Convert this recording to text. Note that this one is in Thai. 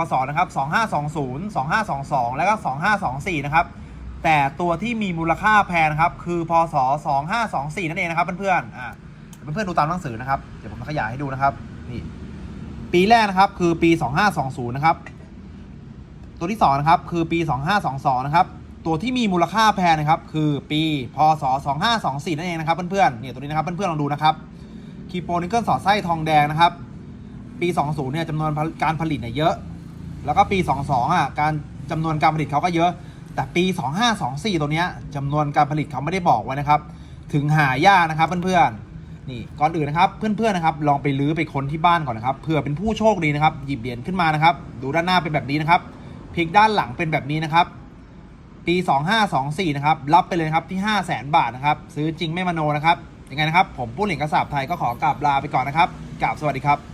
พศนะครับ 2520 2522 แล้วก็ 2524 นะครับ แต่ตัวที่มีมูลค่าแพงนะครับ คือพศ 2524 นั่นเองนะครับเพื่อนๆอ่าเพื่อนๆดูตามหนังสือนะครับ เดี๋ยวผมขยายให้ดูนะครับ นี่ ปีแรกนะครับคือปี 2520 นะครับ ตัวที่2นะครับคือปี 2522 นะครับ ตัวที่มีมูลค่าแพงนะครับ คือปีพศ 2524 นั่นเองนะครับเพื่อนๆเนี่ยตัวนี้นะครับเพื่อนๆลองดูนะครับคีโปนิเกิลสอดไส้ทองแดงนะครับ ปี 20เนี่ยจำนวนการผลิตเนี่ยเยอะ แล้วก็ปี 22 อะ การจำนวนการผลิตเขาก็เยอะ แต่ปี 2524 ตัวเนี้ยจำนวนการผลิตเขาไม่ได้บอกไว้นะครับ ถึงหายากนะครับเพื่อนๆ นี่ก่อนอื่นนะครับเพื่อนๆนะครับลองไปลื้อไปค้นที่บ้านก่อนนะครับเผื่อเป็นผู้โชคดีนะครับหยิบเหรียญขึ้นมานะครับ ดูด้านหน้าเป็นแบบนี้นะครับพลิกด้านหลังเป็นแบบนี้นะครับ ปี 2524 นะครับรับไปเลยครับที่ 5 0 0 0 0 0บาทนะครับซื้อจริงไม่มโนนะครับยังไงนะครับผมปุ้นหลิงกระสาบไทยก็ขอกราบลาไปก่อนนะครับกราบสวัสดีครับ